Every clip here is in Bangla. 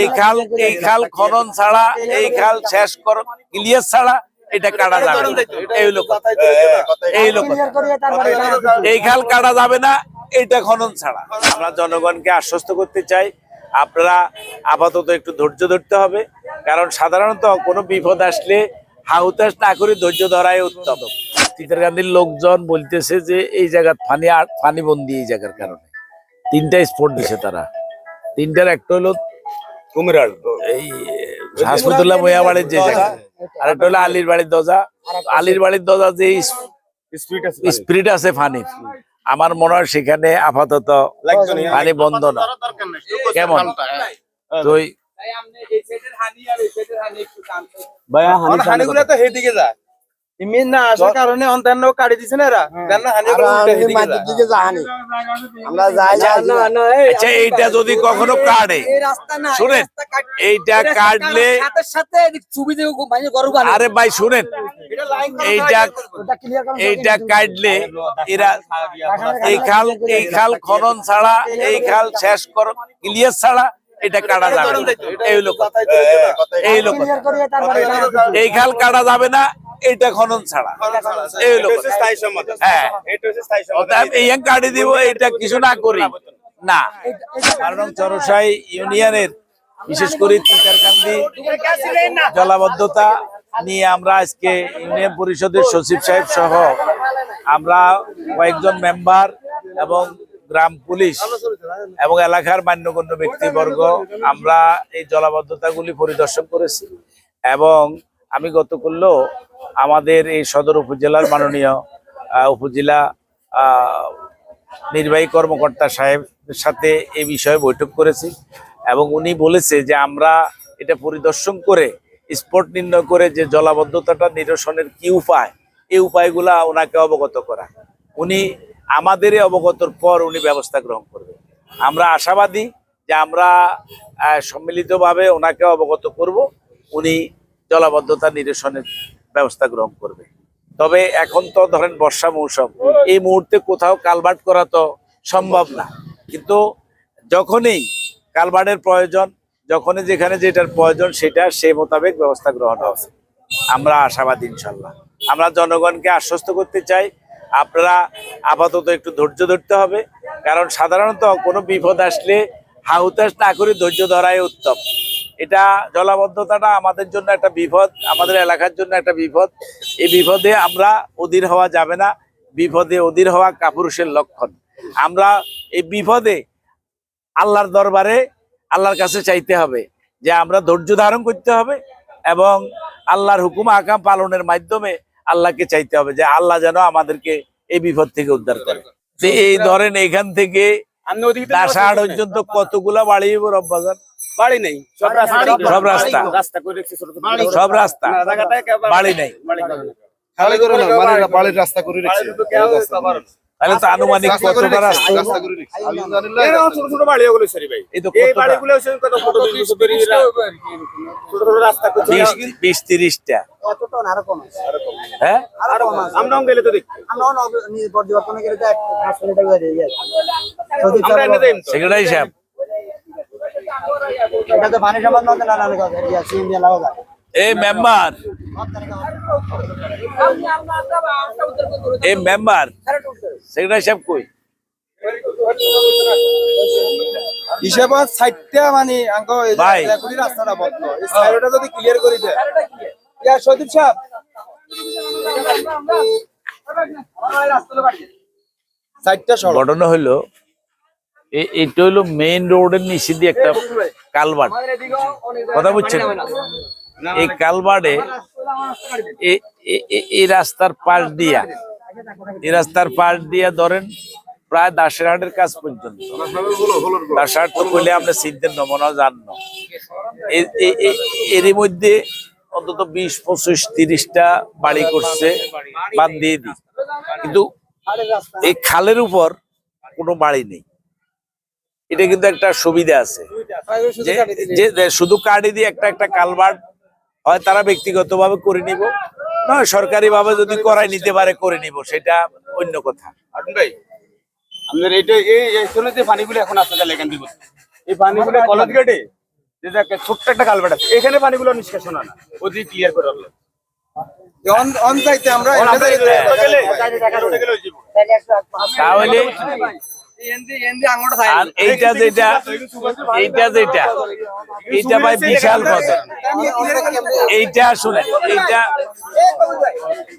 এই খাল এই খাল খনন ছাড়া এই খাল শেষ কর ক্লিয়ার ছাড়া এটা কাটা যাবে এই হলো কথা। এই হলো কথা। এই খাল কাটা যাবে না এটা খনন ছাড়া। আমরা জনগণকে আশ্বস্ত করতে চাই আপনারা আপাতত একটু ধৈর্য ধরতে হবে কারণ সাধারণত কোনো বিপদ আসলে হাউতাস না করে ধৈর্য ধরাই উত্তম। তিতারকান্দির লোকজন বলতেছে যে এই জায়গার ফানি আর ফানি বন্দি এই জায়গার কারণে। তিনটা স্পট দিছে তারা। তিনটার একটা হলো কুমিরাল এই হাসপাতুল্লাহ মহিয়াবাড়ির যে জায়গা। আর একটা হলো আলীর বাড়ির দরজা। আলীর বাড়ির দরজা যে স্পিড আছে স্পিরিট আছে ফানির আমার মনে হয় সেখানে আপাতত পানি বন্ধ না। কেমন? তুই ভাইয়া হানিগুলো তো হেদিকে যায়। ইমিন না আসার কারণে অন্যান্য কাটি দিছে না এরা। না হানিগুলো উল্টে হেদিকে আমরা যাই আচ্ছা এইটা যদি কখনো কাটে শুনেন এইটা কাটলে সাথে মানে আরে ভাই শুনেন এইটা ওটা ক্লিয়ার করুন এইটা কাটলে এরা এই খাল এই খাল খনন ছাড়া এই খাল শেষ কর ক্লিয়ার ছাড়া এটা কাটা যাবে এই তারপরে এই খাল কাটা যাবে না এটা খনন ছাড়া। এই হলো স্থায়ী হ্যাঁ। কাটি দিব এটা কিছু না করি। না। কারণ চরসাই ইউনিয়নের বিশেষ করে তিতারকান্দি জলাবদ্ধতা নিয়ে আমরা আজকে ইউনিয়ন পরিষদের সচিব সাহেব সহ আমরা কয়েকজন মেম্বার এবং গ্রাম পুলিশ এবং এলাকার মান্যগণ্য ব্যক্তিবর্গ আমরা এই জলাবদ্ধতাগুলি পরিদর্শন করেছি এবং আমি গতকালও আমাদের এই সদর উপজেলার মাননীয় উপজেলা নির্বাহী কর্মকর্তা সাহেবের সাথে এই বিষয়ে বৈঠক করেছি এবং উনি বলেছে যে আমরা এটা পরিদর্শন করে, স্পট নির্ণয় করে যে জলাবদ্ধতাটা নিরসনের কি উপায়, এই উপায়গুলা ওনাকে অবগত করা। উনি আমাদের এই অবগতর পর উনি ব্যবস্থা গ্রহণ করবে আমরা আশাবাদী যে আমরা সম্মিলিতভাবে ওনাকে অবগত করব। উনি জলাবদ্ধতা নিরসনের ব্যবস্থা গ্রহণ করবে। তবে এখন তো ধরেন বর্ষা মৌসুম, এই মুহূর্তে কোথাও কালভার্ট করা তো সম্ভব না। কিন্তু যখনই কালভার্টের প্রয়োজন, যখনই যেখানে যেটার প্রয়োজন, সেটা সে মোতাবেক ব্যবস্থা গ্রহণ হবে। আমরা আশাবাদী ইনশাল্লাহ। আমরা জনগণকে আশ্বস্ত করতে চাই, আপনারা আপাতত একটু ধৈর্য ধরতে হবে, কারণ সাধারণত কোনো বিপদ আসলে হাউতাস না করে ধৈর্য ধরাই উত্তম। এটা জলাবদ্ধতাটা আমাদের জন্য একটা বিপদ আমাদের এলাকার জন্য একটা বিপদ। এই বিপদে আমরা অধীর হওয়া যাবে না বিপদে অধীর হওয়া কাপুরুষের লক্ষণ। আমরা এই বিপদে আল্লাহর দরবারে আল্লাহর কাছে চাইতে হবে যে আমরা ধৈর্য ধারণ করতে হবে এবং আল্লাহর হুকুম আকাম পালনের মাধ্যমে আল্লাহকে চাইতে হবে যে আল্লাহ যেন আমাদেরকে এই বিপদ থেকে উদ্ধার করে। এই ধরেন এখান থেকে পর্যন্ত কতগুলা বাড়ি রব্বাজান? বাড়ি নেই। সব রাস্তা। সব রাস্তা। রাস্তা করে রেখেছি ছোট ছোট সব রাস্তা। বাড়ি নেই। বাড়ি খালি করে না মানে বাড়ির রাস্তা করে বাড়ি রেখেছি। দুটো কেউ সবার। তাহলে তো আনুমানিক কতটা রাস্তা? রাস্তা করে রেখেছি। আলহামদুলিল্লাহ, এরকম ছোট ছোট বাড়ি ওগুলো সরি ভাই। এই তো এই কতটা? বাড়িগুলো কত ছোট বিশ বছর বেরিয়ে এরা ছোট ছোট রাস্তা বিশ তিরিশটা। হ্যাঁ? গেলে তো দেখি। তো। সেক্রেটারি সাহেব এটা তো পানি সম্বন্ধে আমাদের না নালে কথা লাগা যায়। এই মেম্বার। এই মেম্বার। সেক্রেটারি সাহেব কই? হিসাব সাইডটা মানে আঙ্ক ভাই। কোটি রাস্তাটা বন্ধ। এই সাইডটা যদি ক্লিয়ার করে দেয় ইয়া সদীপ সাহেব। সাইডটা সরো ঘটনা হইল এটা হইল মেইন রোডের নিচে দিয়ে একটা কালভার্ট কথা বুঝছেন? এই কালভার্টে এই রাস্তার পাশ দিয়া এই রাস্তার পাশ দিয়া ধরেন প্রায় দাসেরহাটের কাছ পর্যন্ত। দাসেরহাট তো কইলে আপনি চিনতেন না মনে জান এরই মধ্যে অন্তত বিশ, পঁচিশ, তিরিশটা বাড়ি করছে, বাদ দিয়ে দিই। কিন্তু এই খালের উপর কোনো বাড়ি নেই। এটা কিন্তু একটা সুবিধা আছে। যে- শুধু কার্ডে দিয়ে একটা একটা কালভার্ট হয় তারা ব্যক্তিগতভাবে করে নিব। নয় সরকারি ভাবে যদি করাই নিতে পারে করে নিব সেটা অন্য কথা। ভাই আপনার এই যে পানিগুলো এখন আসতে গেলে এখান থেকে। এই পানিগুলো কলেজ গেটে যে দেখ, ছোট্ট একটা কালভার্ট আছে। এখানে পানিগুলো নিষ্কাশন হয় না। ওদিকে ক্লিয়ার করে রাখল। তাহলে আর এইটা যেটা এইটা যেটা এইটা ভাই বিশাল কথা এইটা শুনেন এইটা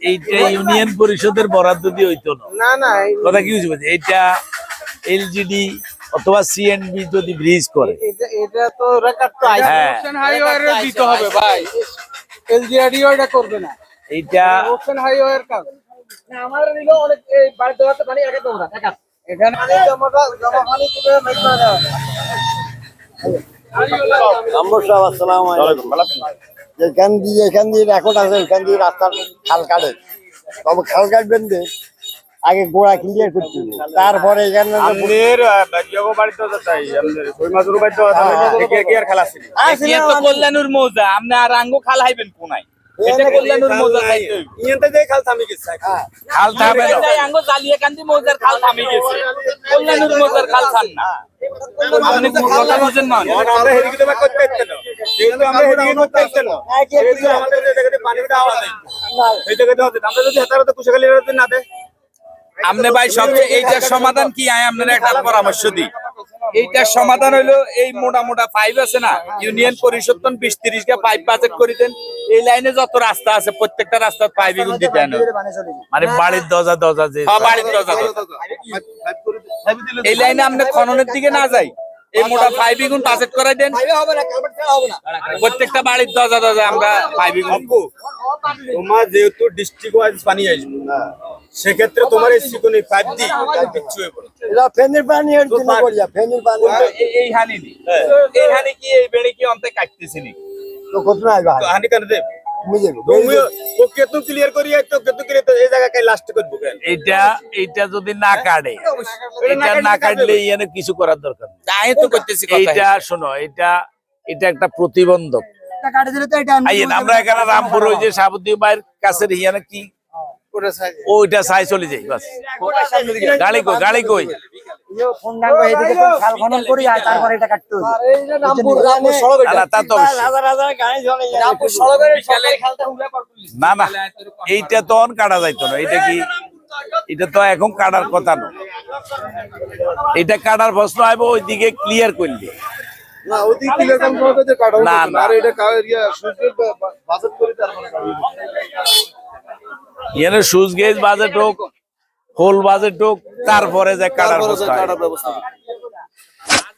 এইটা ইউনিয়ন পরিষদের বরাদ্দ দিয়ে হইতো না না না কথা কি বুঝতে এইটা এলজিডি অথবা সিএনবি যদি ব্রিজ করে এটা এটা তো রেকর্ড তো হ্যাঁ হাইওয়ে দিতে হবে ভাই এলজিআরডিও এটা করবে না এইটা ওপেন হাইওয়ের কাজ না আমার নিলো অনেক এই বাড়িতে দেওয়াতে পানি একা দেবো একা এখানে জমাটা জমা পানি কীভাবে মেক করে দেওয়া এখান দিয়ে এখান দিয়ে রেকর্ড আছে এখান দিয়ে রাস্তার খাল কাটে। তবে খাল কাটবেন যে আগে গোড়া ক্লিয়ার করতে তারপরে এখানে আমাদের বাড়িও বাড়িতে যাই আমাদের কই মাছুর বাড়িতে দেখে আর খেলা ছিল আসলে কল্যাণুর মৌজা আপনি আর আঙ্গো খাল হাইবেন কোনায়? এটা কল্যাণুর মৌজা খাইতে হইবে। ইয়েতে যে খাল থামি গেছে। খাল থামে না। যাই আঙ্গো জালিয়া কান্দি মৌজার খাল থামে গেছে। কল্যাণুর মৌজার খাল থাম না। আপনি কথা বুঝেন না। আমরা হেদিকে তো করতে পারতেন যেহেতু আমরা হেদিকে করতে পারতেন সেহেতু আমাদের এই জায়গাতে পানিটা আওয়াজ এই জায়গাতে হচ্ছে আমরা যদি হেতারে কুশাখালী না দেয় আপনি ভাই সবচেয়ে এইটার সমাধান কি? আয় আপনার একটা পরামর্শ দিই। এইটার সমাধান হলো এই মোটা মোটা পাইপ আছে না? ইউনিয়ন পরিষদ বিশ তিরিশ টা পাইপ বাজেট করে দেন। এই লাইনে যত রাস্তা আছে প্রত্যেকটা রাস্তার পাইপ এগুলো দিতে হয় মানে বাড়ির দরজা দরজা যে হ্যাঁ, বাড়ির দরজা। এই লাইনে আপনি খননের দিকে না যাই। এই মোটা ফাইভ এগুলো বাজেট করাই দেন। হবে না কালভার্ট ছাড়া হবে না প্রত্যেকটা বাড়ির দরজা দরজা আমরা পাইপ এগুলো তোমার যেহেতু ডিস্ট্রিক্ট ওয়াইজ পানি আসবে। সেক্ষেত্রে তোমার এই সিকুনি পাইপ দি কিচ্ছু হইব না। এটা ফেনের পানি এর জন্য করিয়া ফেনের পানি এই- এই হানি নি এই হানি কি এই বেড়ে কি অন্তে কাটতেছি নি? তো কত না আইবা হানি। কেন দেব? বুঝে তুমিও ও কেতু ক্লিয়ার করি তো কেতু ক্লিয়ার তো এই জায়গা কাই লাস্ট করব এইটা এইটা যদি না কাটে এটা না কাটলে ইয়ানে কিছু করার দরকার তাই তো করতেছি এইটা শোনো এটা এটা একটা প্রতিবন্ধক। এটা কাটে দিলে তো এটা আইয়েন আমরা এখানে রামপুর ওই যে সাবুদ্দিন ভাইয়ের কাছে হিয়ানে কি ওইটা সাই চলে যাই বাস। গাড়ি কই গাড়ি কই? না, না, এইটা তো কাটা যাইতো না এটা কি? এটা তো এখন কাটার কথা না। এটা কাটার প্রশ্ন আইব ওইদিকে ক্লিয়ার করলি না না, না। আর এটা কা- সুইচের বাজেট করে তারপরে কাটা ইয়ানে সুজ গেজ বাজেট হোক হোল বাজেট হোক তারপরে যে। কাটার ব্যবস্থা